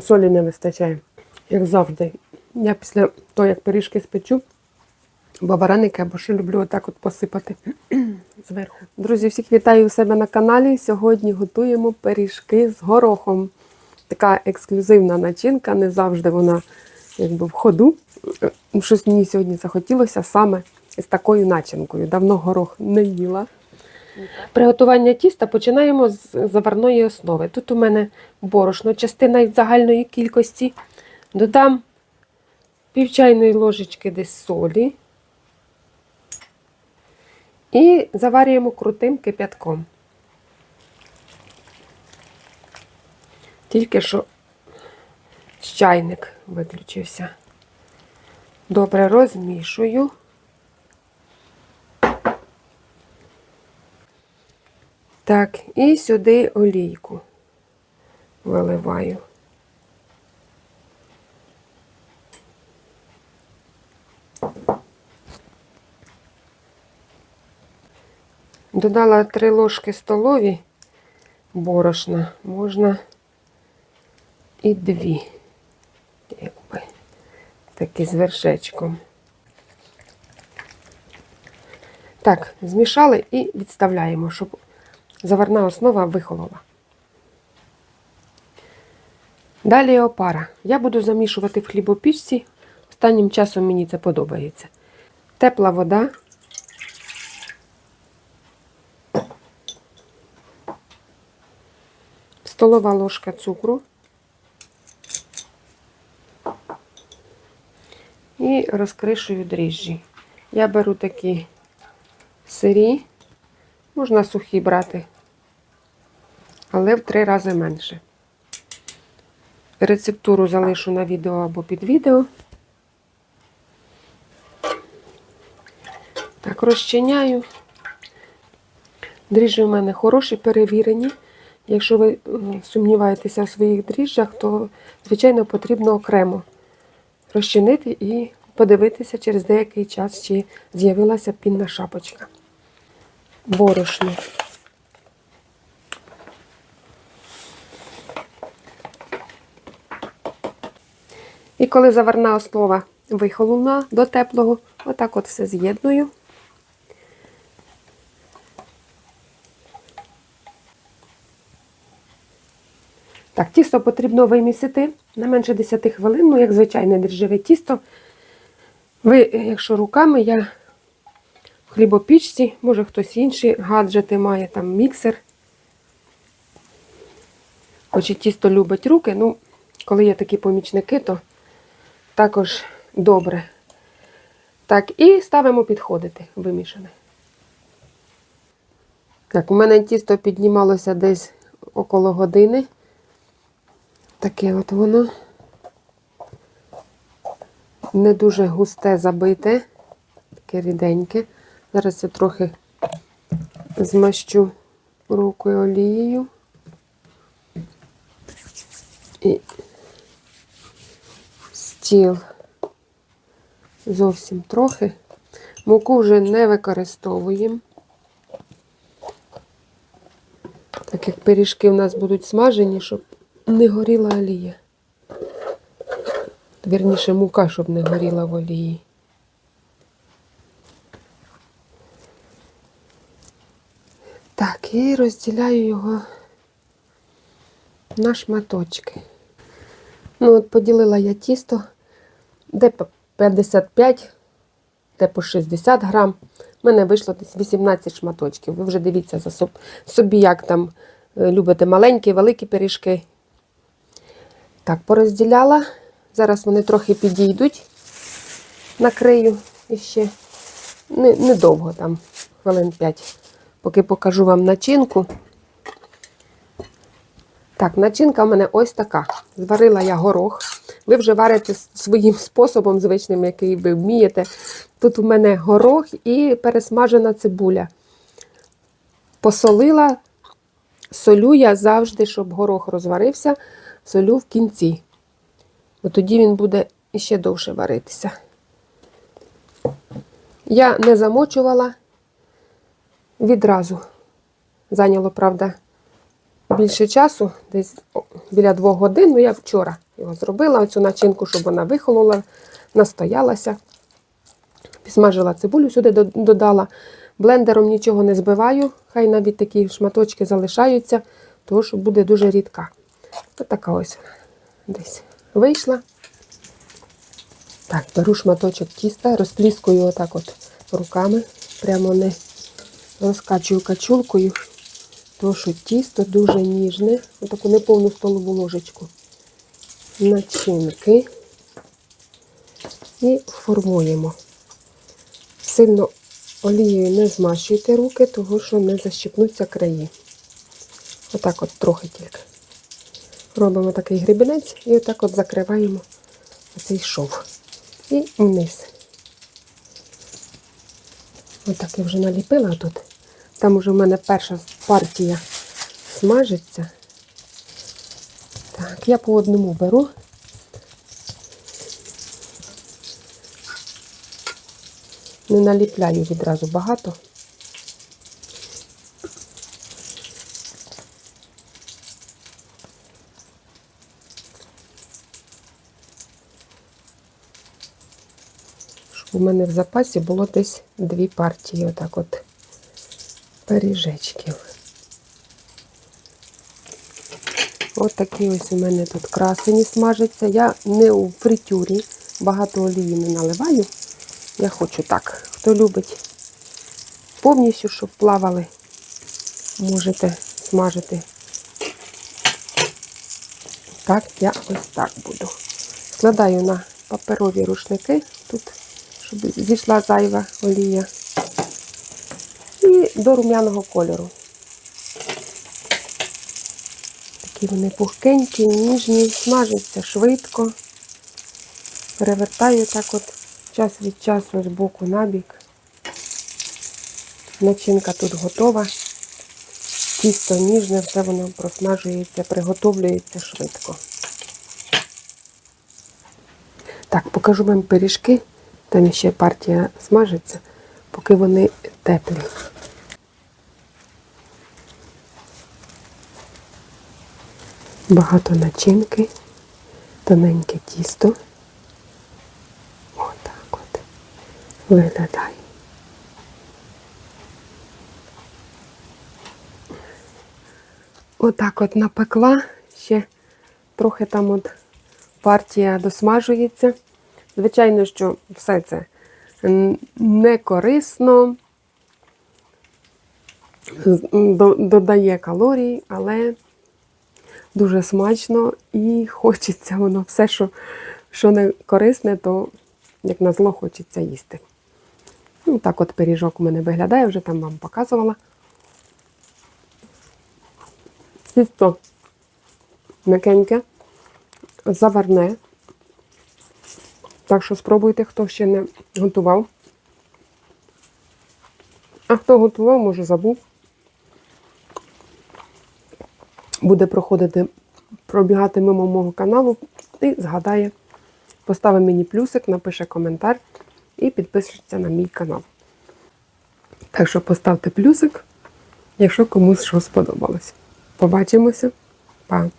Солі не вистачає, як завжди. Я після того, як пиріжки спечу, бо вареники або що люблю отак от посипати зверху. Друзі, всіх вітаю у себе на каналі. Сьогодні готуємо пиріжки з горохом. Така ексклюзивна начинка, не завжди вона якби в ходу. Щось мені сьогодні захотілося саме з такою начинкою. Давно горох не їла. Приготування тіста починаємо з заварної основи. Тут у мене борошно, частина від загальної кількості. Додам пів чайної ложечки десь солі. І заварюємо крутим кип'ятком. Тільки що чайник виключився. Добре розмішую. Так, і сюди олійку виливаю. Додала 3 ложки столові борошна, можна і дві, якби, такі з вершечком. Так, змішали і відставляємо, щоб заварна основа вихолола. Далі опара. Я буду замішувати в хлібопічці. Останнім часом мені це подобається. Тепла вода. Столова ложка цукру. І розкришую дріжджі. Я беру такі сирі, можна сухі брати, але в три рази менше. Рецептуру залишу на відео або під відео. Так, розчиняю. Дріжджі в мене хороші, перевірені. Якщо ви сумніваєтеся в своїх дріжджах, то, звичайно, потрібно окремо розчинити і подивитися через деякий час, чи з'явилася пінна шапочка. Борошно. Коли заварна основа вихолола до теплого, отак от все з'єдную. Так, тісто потрібно вимісити не менше 10 хвилин, ну, як звичайне дріжджеве тісто. Ви, якщо руками, я в хлібопічці, може хтось інший гаджети має, там міксер. Хоч і тісто любить руки, ну, коли є такі помічники, то також добре. Так, і ставимо підходити вимішане. Так, у мене тісто піднімалося десь около години. Таке от воно не дуже густе забите, таке ріденьке. Зараз я трохи змащу рукою олією. І стіл зовсім трохи. Муку вже не використовуємо. Так як пиріжки у нас будуть смажені, щоб не горіла олія. Вірніше, мука, щоб не горіла в олії. Так, і розділяю його на шматочки. Ну, от поділила я тісто, де по 55, де по 60 грам. У мене вийшло десь 18 шматочків. Ви вже дивіться за соб- собі, як там е, любите маленькі, великі пиріжки. Так, порозділяла. Зараз вони трохи підійдуть. Накрию іще не- недовго, там, хвилин 5, поки покажу вам начинку. Так, начинка в мене ось така. Зварила я горох. Ви вже варите своїм способом, звичним, який ви вмієте. Тут у мене горох і пересмажена цибуля. Посолила, солю я завжди, щоб горох розварився, солю в кінці. Бо тоді він буде іще довше варитися. Я не замочувала відразу. Зайняло, правда, більше часу, десь біля двох годин. Ну, я вчора його зробила, оцю начинку, щоб вона вихолола, настоялася. Підсмажила цибулю, сюди додала. Блендером нічого не збиваю, хай навіть такі шматочки залишаються, тому що буде дуже рідка. Ось така ось десь вийшла. Так, беру шматочок тіста, розпліскую отак от руками, прямо не розкачую качулкою, тому тісто дуже ніжне, отаку неповну столову ложечку начинки і формуємо. Сильно олією не змащуйте руки, тому що не защипнуться краї. Отак от трохи тільки. Робимо такий гребінець і отак от закриваємо цей шов. І вниз. Отак я вже наліпила тут. Там уже в мене перша партія смажиться. Так, я по одному беру. Не наліпляю відразу багато. Щоб у мене в запасі було десь дві партії, отак от пиріжечків. Ось такі ось у мене тут красені смажаться. Я не у фритюрі, багато олії не наливаю. Я хочу так. Хто любить повністю, щоб плавали, можете смажити. Так, я ось так буду. Складаю на паперові рушники, тут, щоб зійшла зайва олія. До рум'яного кольору. Такі вони пухкенькі, ніжні, смажаться швидко. Перевертаю так от час від часу з боку на бік. Начинка тут готова. Тісто ніжне, все воно просмажується, приготовлюється швидко. Так, покажу вам пиріжки. Там ще партія смажиться, поки вони теплі. Багато начинки, тоненьке тісто. Отак от виглядає. Отак от напекла, ще трохи там от партія досмажується. Звичайно, що все це не корисно, додає калорій, але дуже смачно і хочеться воно все, що, що не корисне, то як на зло хочеться їсти. Ну, так от пиріжок у мене виглядає, вже там вам показувала. Тісто м'якеньке, заварне. Так що спробуйте, хто ще не готував. А хто готував, може забув. Буде проходити, пробігати мимо мого каналу і згадає, поставить мені плюсик, напише коментар і підпишеться на мій канал. Так що поставте плюсик, якщо комусь що сподобалось. Побачимося. Па!